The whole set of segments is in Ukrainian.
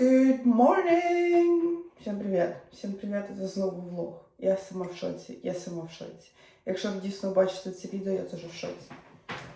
Good morning! Всім привіт! Всім привіт, це знову влог. Я сама в шоці, я сама в шоці. Якщо ви дійсно бачите це відео, я теж в шоці.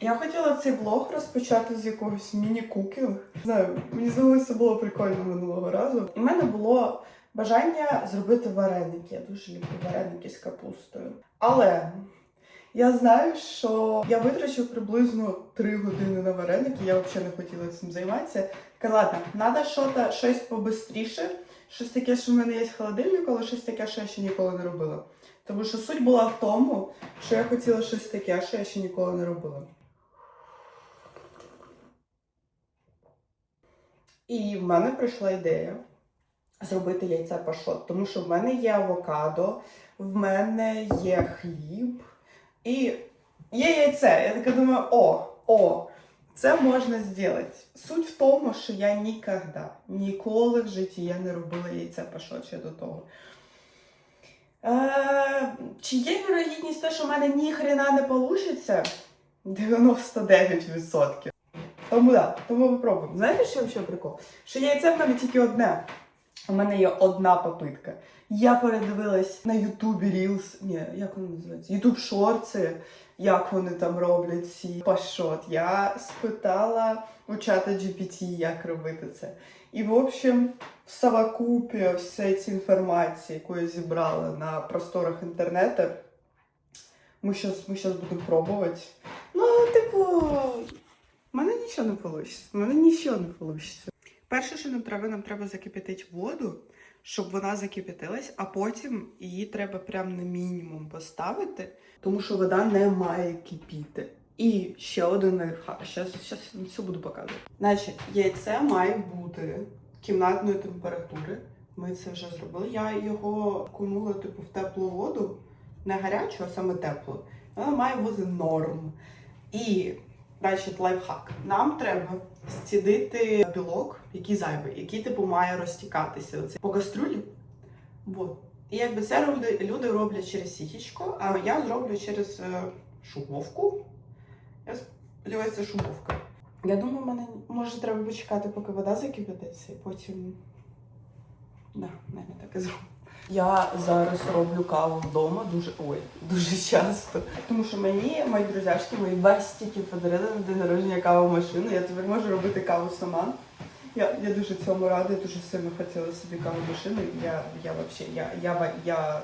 Я хотіла цей влог розпочати з якогось міні-кукінг. Знаю, мені здалося, це було прикольно минулого разу. В мене було бажання зробити вареники. Я дуже люблю вареники з капустою. Але я знаю, що я витрачу приблизно 3 години на вареники. Я взагалі не хотіла цим займатися. Така, ладно, треба щось, щось побистріше, щось таке, що в мене є в холодильнику, але щось таке, що я ще ніколи не робила. Тому що суть була в тому, що я хотіла щось таке, що я ще ніколи не робила. І в мене прийшла ідея зробити яйце пашот, тому що в мене є авокадо, в мене є хліб і є яйце. Я така думаю, о, о, це можна зробити. Суть в тому, що я ніколи, ніколи в житті я не робила яйце пашот ще до того. Е, чи є вірогідність те, що в мене ні хрена не вийде? 99%. Тому да, тому попробуємо. Знаєте, що ще прикол? Що яйце в мене тільки одне. У мене є одна попитка. Я передивилась на Ютубі Reels, ні, як воно називається? Ютуб шорти, як вони там роблять ці пашот. Я спитала у чата GPT, як робити це. І, в общем, в совокупі всієї цієї інформації, яку я зібрала на просторах інтернету, ми зараз ми щас будемо пробувати. Ну, типу, в мене нічого не вийде. В мене нічого не вийде. Перше, що нам треба, нам треба закипятити воду, щоб вона закипятилась, а потім її треба прямо на мінімум поставити, тому що вода не має кипіти. І ще один лайфхак. Зараз все буду показувати. Значить, яйце має бути кімнатної температури. Ми це вже зробили. Я його окунула типу в теплу воду, не гарячу, а саме теплу. Вона має бути норм. І Значить, лайфхак. Нам треба зцідити білок, який зайвий, який типу має розтікатися оце по кастрюлі. Вот. І якби це роблять, люди роблять через сітічку, а я зроблю через е, шумовку. Я сподіваюся, це шумовка. Я думаю, мене може треба почекати, поки вода закипятиться, і потім. Да, навіть так і зроблю. Я зараз роблю каву вдома дуже ой, дуже часто. Тому що мені, мої друзяшки, мої бастіки подарили на день народження каву машину. Я тепер можу робити каву сама. Я, я дуже цьому рада, я дуже сильно хотіла собі каву машину. Я, я взагалі я, я, я,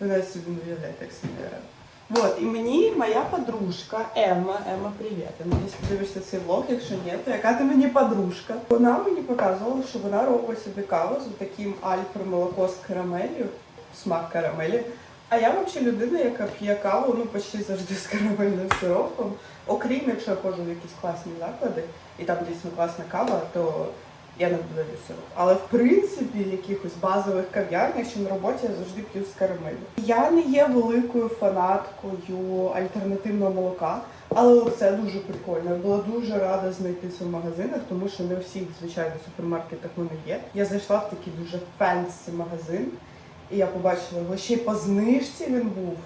я, я, собі не уявляю, як сильно я рада. Вот, і мені моя подружка Емма, Емма, привіт. Я надіюсь, подивишся цей влог, якщо ні, то яка ти мені подружка? Вона мені показувала, що вона робить собі каву з таким альпер молоко з карамелью, смак карамелі. А я взагалі людина, яка п'є каву, ну почти завжди з карамельним сиропом. Окрім, якщо я ходжу в якісь класні заклади, і там дійсно класна кава, то я не додаю сироп. Але в принципі, якихось базових кав'ярнях чи на роботі я завжди п'ю з карамелью. Я не є великою фанаткою альтернативного молока, але це дуже прикольно. Я була дуже рада знайти це в магазинах, тому що не у всіх, звичайно, супермаркетах вони є. Я зайшла в такий дуже фенсі магазин, і я побачила його ще й по знижці він був.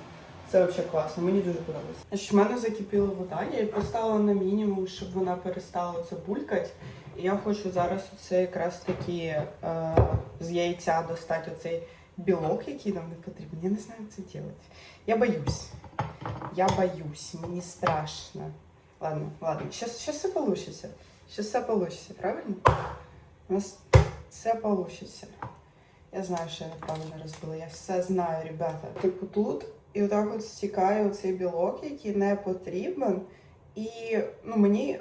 Це взагалі класно, мені дуже подобається. В мене закипіла вода, я її поставила на мінімум, щоб вона перестала це булькати. Я хочу зараз оце якраз таки е, з яйця достати оцей білок, який нам не потрібен. Я не знаю, як це робити. Я боюсь. Я боюсь, мені страшно. Ладно, ладно, сейчас, сейчас все получится. Сейчас все получится, правильно? У нас все получится. Я знаю, що я неправильно розбила. Я все знаю, ребята. Типу тут і отак от стікає оцей білок, який не потрібен. І ну, мені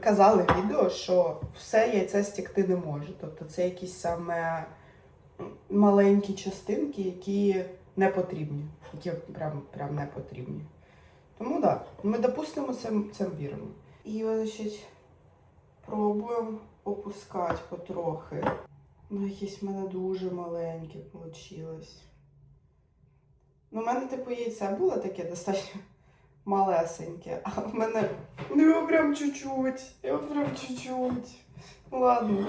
казали відео, що все яйце стікти не може. Тобто це якісь саме маленькі частинки, які не потрібні, які прям, прям не потрібні. Тому так, да, ми допустимо це, це віримо. І значить, пробуємо опускати потрохи. Ну, якесь в мене дуже маленьке вийшло. Ну, в мене, типу, яйце було таке достатньо малесеньке, а в мене ну його прям чуть-чуть. Його прям чуть-чуть. Ну ладно.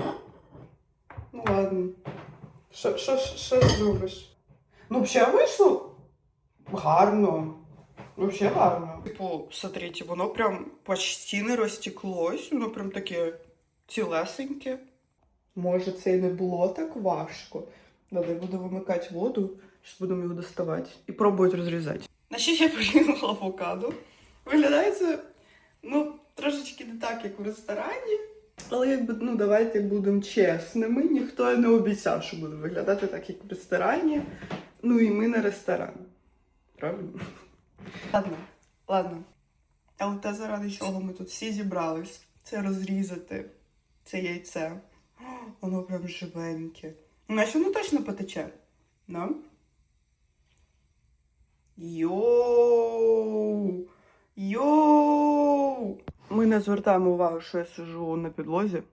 Ну ладно. Що, що, що зробиш? Ну, взагалі вийшло гарно. Взагалі гарно. Типу, смотрите, воно прям почти не розтеклось, воно прям таке цілесеньке. Може, це і не було так важко. Добре, я буду вимикати воду, зараз будемо його доставати і пробувати розрізати. На що я порізала авокадо. Виглядає це, ну, трошечки не так, як в ресторані. Але якби, ну, давайте будемо чесними. Ніхто не обіцяв, що буде виглядати так, як в ресторані. Ну і ми не ресторан. Правильно? Ладно, ладно. Але те, заради чого ми тут всі зібрались, це розрізати це яйце. Воно прям живеньке. Наче воно точно потече. Да? Йоу! Йоу! Ми не звертаємо увагу, що я сижу на підлозі.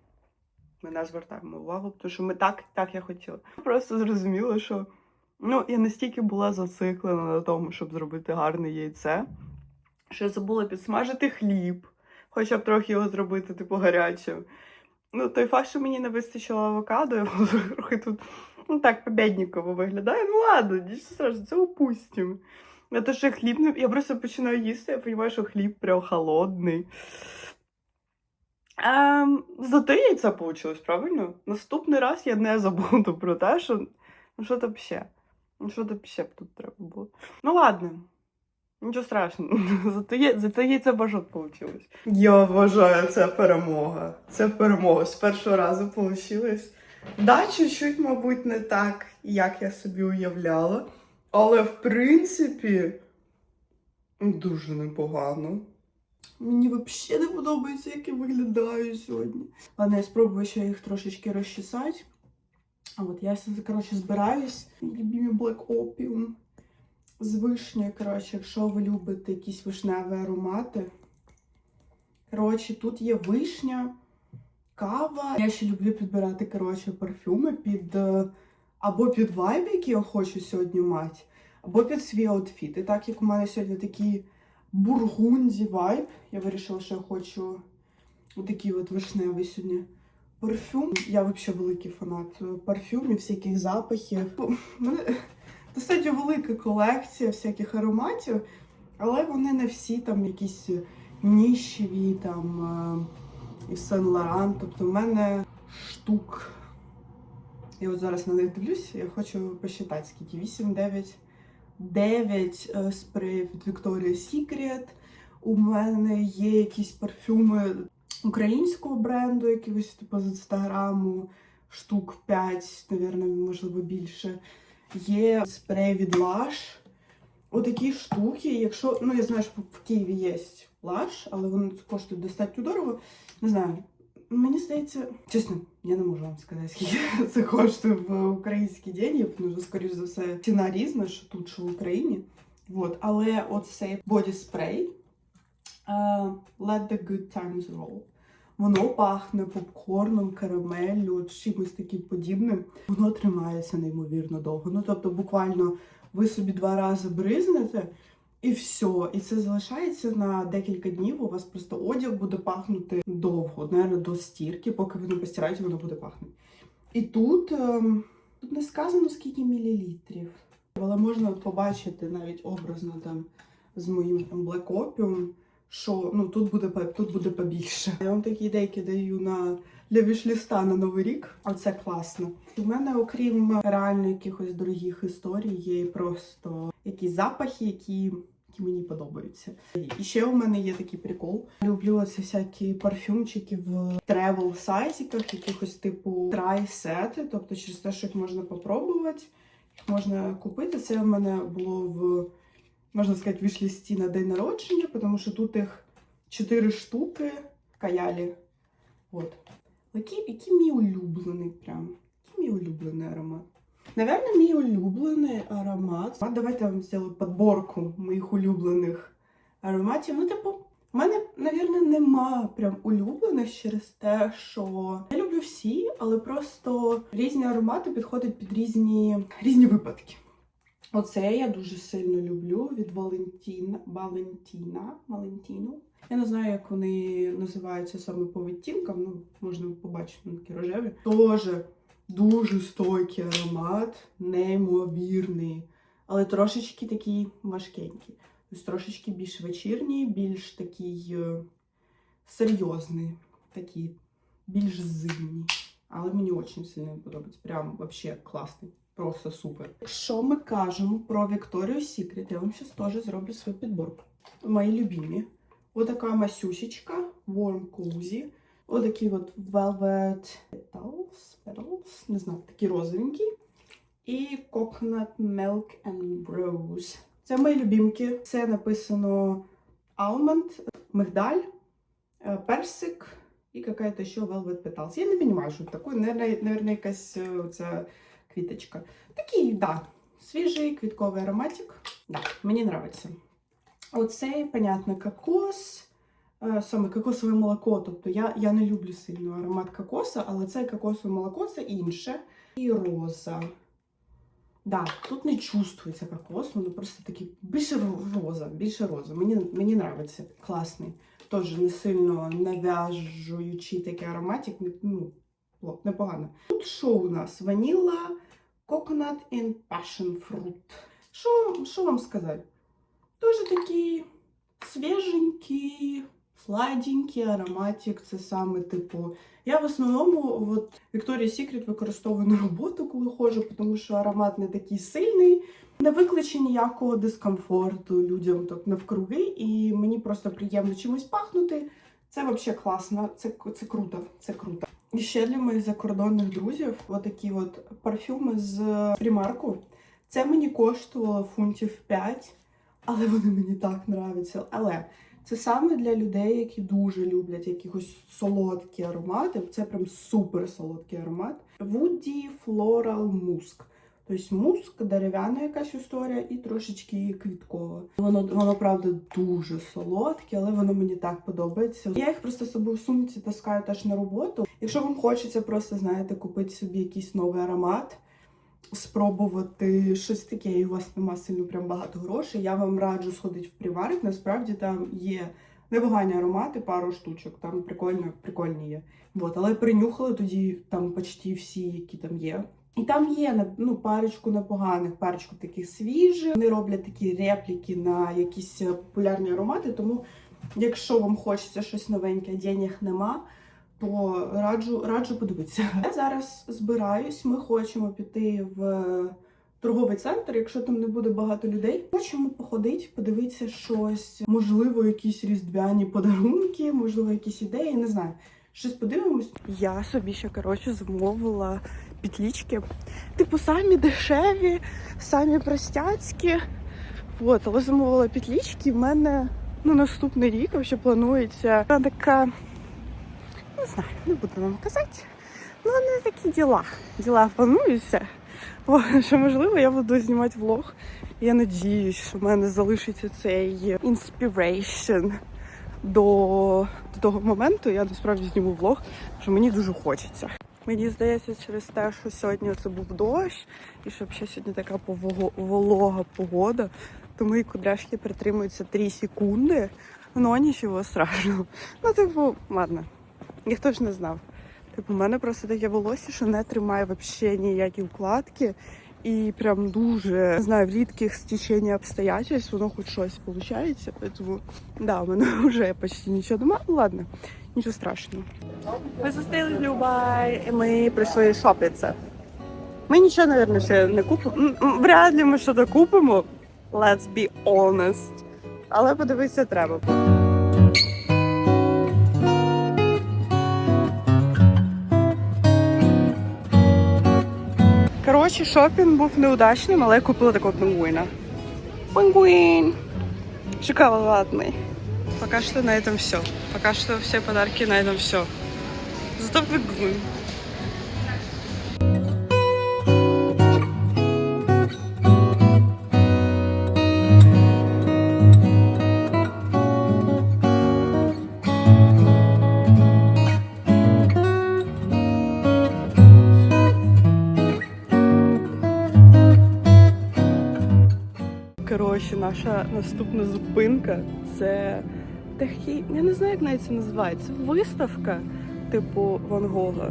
Ми не звертаємо увагу, тому що ми так, так я хотіла. Просто зрозуміла, що ну, я настільки була зациклена на тому, щоб зробити гарне яйце, що я забула підсмажити хліб, хоча б трохи його зробити, типу, гарячим. Ну, той факт, що мені не вистачило авокадо, я трохи тут ну так, побєдніково виглядає. Ну ладно, нічого страшного, це упустимо. На те, що хліб не. Я просто починаю їсти, я розумію, що хліб прям холодний. Ем, зато яйця вийшло, правильно? Наступний раз я не забуду про те, що ну що там ще? Ну що там ще б тут треба було? Ну ладно. Нічого страшного. Зато, є, зато яйця бажот вийшло. Я вважаю, це перемога. Це перемога. З першого разу вийшло. Да, чуть-чуть, мабуть, не так, як я собі уявляла. Але в принципі дуже непогано. Мені взагалі не подобається, як я виглядаю сьогодні. Ладно, я спробую ще їх трошечки розчесати. А от я коротше збираюсь. Любімі Black Opium з вишні, коротше, якщо ви любите якісь вишневі аромати. Коротше, тут є вишня, кава. Я ще люблю підбирати, коротше, парфюми під е, або під вайб, який я хочу сьогодні мати, або під свій аутфіт. І так як у мене сьогодні такий бургунді вайб, я вирішила, що я хочу отакий от вишневий сьогодні парфюм. Я взагалі великий фанат е, парфюмів, всяких запахів. У мене достатньо велика колекція всяких ароматів, але вони не всі там якісь ніщеві, там е, і Сен Лоран. Тобто в мене штук. Я от зараз на них дивлюсь, я хочу посчитати, скільки 8, 9, 9 е, спреїв від Victoria's Secret. У мене є якісь парфюми українського бренду, якихось типу з інстаграму, штук 5, навірно, можливо, більше. Є спрей від Lush. Отакі штуки. Якщо, ну я знаю, що в Києві є Lush, але вони коштують достатньо дорого. Не знаю. Мені здається, чесно, я не можу вам сказати, скільки це коштує в українські деньги, тому що, скоріш за все, ціна різна, що тут, що в Україні. Вот. Але оцей боді спрей uh, Let the good times roll. Воно пахне попкорном, карамеллю, чимось таким подібним. Воно тримається неймовірно довго. Ну, тобто, буквально ви собі два рази бризнете, і все. І це залишається на декілька днів. У вас просто одяг буде пахнути довго, навіть до стірки, поки ви не постираєте, воно буде пахнути. І тут, ем, тут не сказано, скільки мілілітрів. Але можна побачити навіть образно там з моїм Opium, що ну тут буде тут буде побільше. Я вам такі ідейки даю на для вішліста на новий рік. Оце класно. У мене, окрім реально якихось дорогих історій, є і просто якісь запахи, які, які мені подобаються. І ще у мене є такий прикол. Люблю це всякі парфюмчики в тревел сайтиках, якихось типу трай-сети, тобто через те, що їх можна попробувати, їх можна купити. Це в мене було в можна сказати, вішлісті на день народження, тому що тут їх 4 штуки каялі. От. Який, який мій улюблений прям. Який мій улюблений аромат. Наверное, мій улюблений аромат. А давайте я вам зроблю підборку моїх улюблених ароматів. Ну, типу, в мене, навірно, нема прям улюблених через те, що я люблю всі, але просто різні аромати підходять під різні, різні випадки. Оце я дуже сильно люблю від Валентіна. Валентіна. Валентіну. Я не знаю, як вони називаються саме по відтінкам, ну можна побачити на такі рожеві. Тоже дуже стойкий аромат, неймовірний, але трошечки такий важкенький. Тобто трошечки більш вечірній, більш такий е, серйозний, такий, більш зимній. Але мені дуже сильно подобається. Прям вообще класний. Просто супер. Якщо ми кажемо про Victoria's Secret, я вам зараз теж зроблю свою підборку. Мої любимі. Ось така масюсечка, Warm Cozy. Ось такі от Velvet Petals, Petals, не знаю, такі розовенькі. І Coconut Milk and Rose. Це мої любімки. Це написано Almond, мигдаль, е, персик і какая-то ще Velvet Petals. Я не розумію, що це таке. Наверное, якась е, оця квіточка. Такий, да, свіжий квітковий ароматик. Да, мені подобається. Оцей, понятно, кокос. Е, Саме кокосове молоко. Тобто я, я не люблю сильно аромат кокоса, але це кокосове молоко це інше. І роза. Да, тут не чувствується кокос, воно просто такий більше ро- роза, більше роза. Мені, мені подобається. Класний. Теж не сильно нав'яжуючий такий ароматик. Ну, непогано. Тут що у нас? Ваніла, coconut and passion fruit. Що, вам сказати? Тоже такий свіженький, сладенький ароматик. Це саме типу. Я в основному от Victoria's Secret використовую на роботу, коли ходжу, тому що аромат не такий сильний, не викличе ніякого дискомфорту людям так навкруги, і мені просто приємно чимось пахнути. Це взагалі класно, це, це круто, це круто. І ще для моїх закордонних друзів отакі от парфюми з примарку. Це мені коштувало фунтів 5, але вони мені так нравляться. Але це саме для людей, які дуже люблять якихось солодкі аромати. Це прям супер солодкий аромат. Woody Floral Musk. Тобто муск, дерев'яна якась історія і трошечки квіткова. Воно, воно правда дуже солодке, але воно мені так подобається. Я їх просто собою в сумці таскаю теж на роботу. Якщо вам хочеться просто, знаєте, купити собі якийсь новий аромат, спробувати щось таке, і у вас нема сильно прям багато грошей. Я вам раджу сходити в приварик. Насправді там є непогані аромати, пару штучок, там прикольно, прикольні є. От, але принюхали тоді там почти всі, які там є. І там є ну, парочку непоганих, парочку таких свіжих. Вони роблять такі репліки на якісь е, популярні аромати. Тому, якщо вам хочеться щось новеньке, денег нема, то раджу, раджу подивитися. Я зараз збираюсь. Ми хочемо піти в торговий центр, якщо там не буде багато людей. Хочемо походити, подивитися щось, можливо, якісь різдвяні подарунки, можливо, якісь ідеї, не знаю. Щось подивимось. Я собі ще коротше замовила петлічки. Типу, самі дешеві, самі простяцькі. От, але замовила петлічки. В мене ну, наступний рік вже планується така. Не знаю, не буду вам казати. Ну, не такі діла. Діла плануються. Що можливо, я буду знімати влог. Я надіюсь, що в мене залишиться цей inspiration до, до того моменту. Я насправді зніму влог, що мені дуже хочеться. Мені здається, через те, що сьогодні це був дощ, і щоб ще сьогодні така волога погода, то мої кудряшки притримуються 3 секунди. Ну, нічого страшного. Ну, типу, ладно, ніхто ж не знав. Типу, у мене просто таке волосся, що не тримає взагалі ніякі вкладки. І прям дуже не знаю, в рідких стечення обстоятельств воно хоч щось виходить. Тому да, у мене вже почти нічого немає. Ну ладно, нічого страшного. Ми зустріли Любай, і ми прийшли шопитися. Ми нічого, мабуть, ще не купимо. Вряд ли ми щось купимо. Let's be honest. Але подивитися треба. Коротше, шопінг був неудачним, але я купила такого пингвина. Пингвин! Шоколадный. Пока что на этом все. Пока что все подарки на этом все. Зато пингвин. Коротше, наша наступна зупинка це такий, я не знаю, як навіть це називається. Виставка, типу Ван Гога.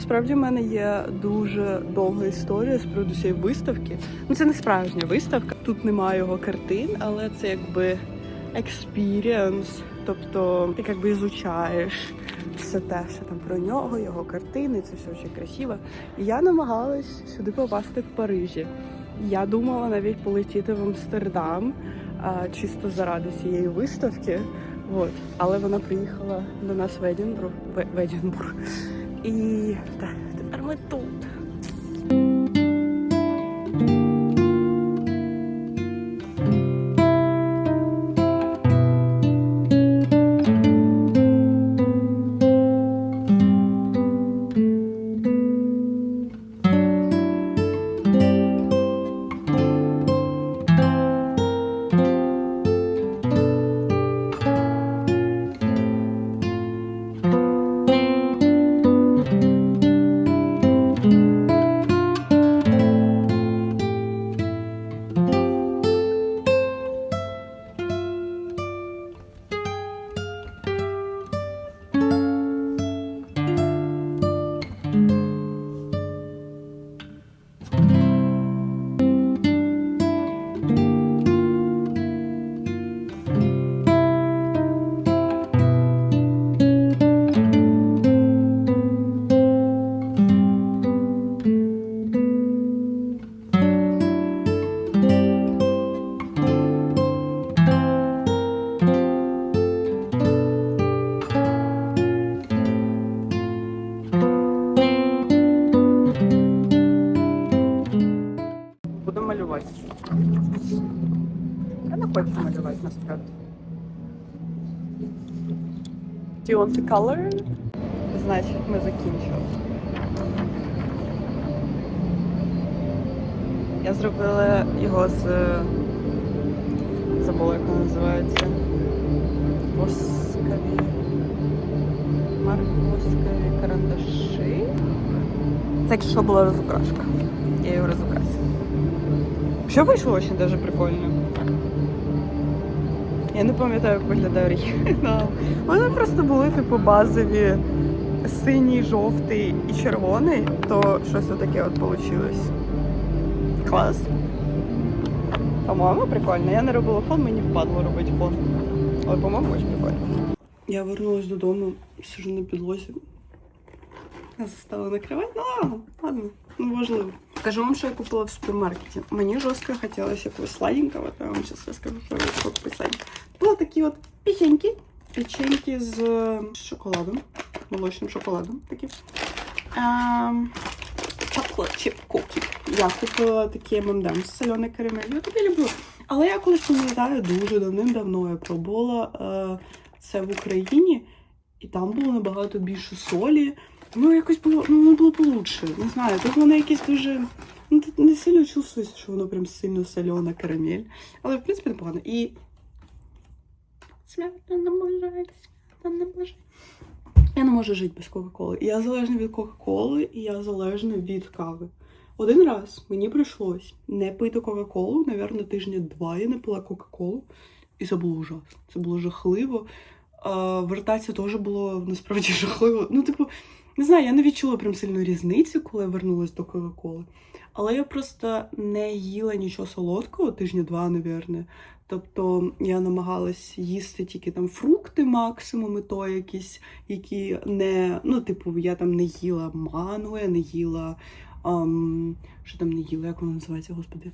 Справді, в мене є дуже довга історія з приводу цієї виставки. Ну, це не справжня виставка. Тут немає його картин, але це якби експіріенс тобто ти якби ізучаєш все те, все там про нього, його картини, це все дуже красиво. І я намагалась сюди попасти в Парижі. Я думала навіть полетіти в Амстердам чисто заради цієї виставки. От. Але вона приїхала до нас в Едінбург. В, в Едінбург. І так, тепер ми тут. Я хочу малювати насправді. Do you want to color? Значить, ми закінчили. Я зробила його з забула, як воно називається. Воскові. Марк воскові карандаші. Це якщо була розукрашка. Я його розукрасила. Що вийшло очень даже прикольно. Я не пам'ятаю, як виглядає оригінал. Мене просто були типу базові синій, жовтий і червоний, то щось отаке от вийшло. Клас. По-моєму, прикольно. Я не робила фон, мені впадло робити фон. Але, по-моєму, дуже прикольно. Я вернулась додому, сижу на підлозі. Я застала накривати. Ну ладно, ладно, ну важливо. Скажу вам, що я купила в супермаркеті. Мені жорстко хотілося якогось сладенького, я вам зараз розкажу, що я купила писати. Були такі от печеньки. Печеньки е, шоколадом, молочним шоколадом Chocolate chip cookie. Я купила такі M&M з соленою карамелью. Я таке люблю. Але я колись пам'ятаю дуже давним-давно я пробувала е, це в Україні, і там було набагато більше солі. Ну, якось було, ну, воно було получше. Не знаю, тут воно якесь дуже. Ну, тут не сильно чувствується, що воно прям сильно солена карамель. Але, в принципі, непогано. І. Свято наближається, свято наближається. Я не можу жити без Кока-Коли. Я залежна від Кока-Коли, і я залежна від кави. Один раз мені прийшлось не пити Кока-Колу, напевно, тижня два я не пила Кока-Колу, і це було ужасно. Це було жахливо. А, вертатися теж було насправді жахливо. Ну, типу, не знаю, я не відчула прям сильно різницю, коли я вернулась до Кока-Коли. Але я просто не їла нічого солодкого тижня два, напевно. Тобто я намагалась їсти тільки там фрукти максимум, і то якісь, які не. Ну, типу, я там не їла манго, я не їла. Ам, що там не їла, як воно називається, господи?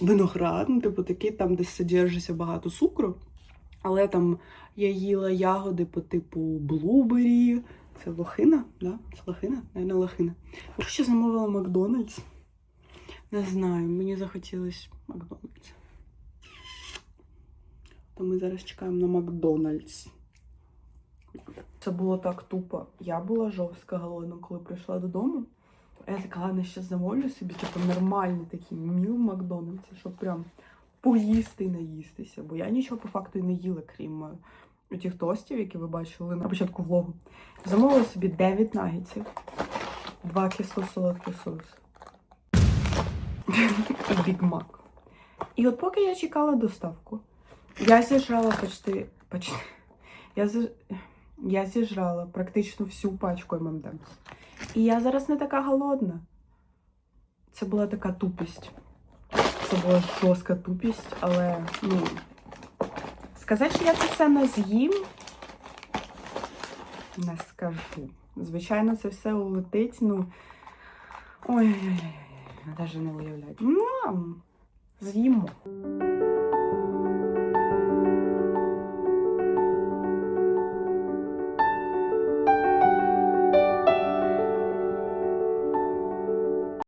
Виноград, ну, типу, такий, там, де содержиться багато цукру. Але там я їла ягоди по типу блубері. Це лохина, да? Це лохина? Не лохина. Ще замовила Макдональдс. Не знаю, мені захотілось Макдональдс. То ми зараз чекаємо на Макдональдс. Це було так тупо. Я була жорстко голодна, коли прийшла додому. Я така, ладно, ще замовлю собі, типу, нормальний такий міл в Макдональдсі, щоб прям поїсти і наїстися. Бо я нічого по факту і не їла, крім е, тих тостів, які ви бачили на початку влогу. Замовила собі 9 нагетсів, 2 кисло-солодких соуси. Біг Мак. І от поки я чекала доставку, я зіжрала почти. почти я, зі, я зіжрала практично всю пачку ММДМС. І я зараз не така голодна. Це була така тупість. Це була жорстка тупість, але ну, Сказати, що я це все не з'їм, не скажу. Звичайно, це все улетить, ну. Ой-ой-ой, навіть не уявляю. Ну, З'їмо.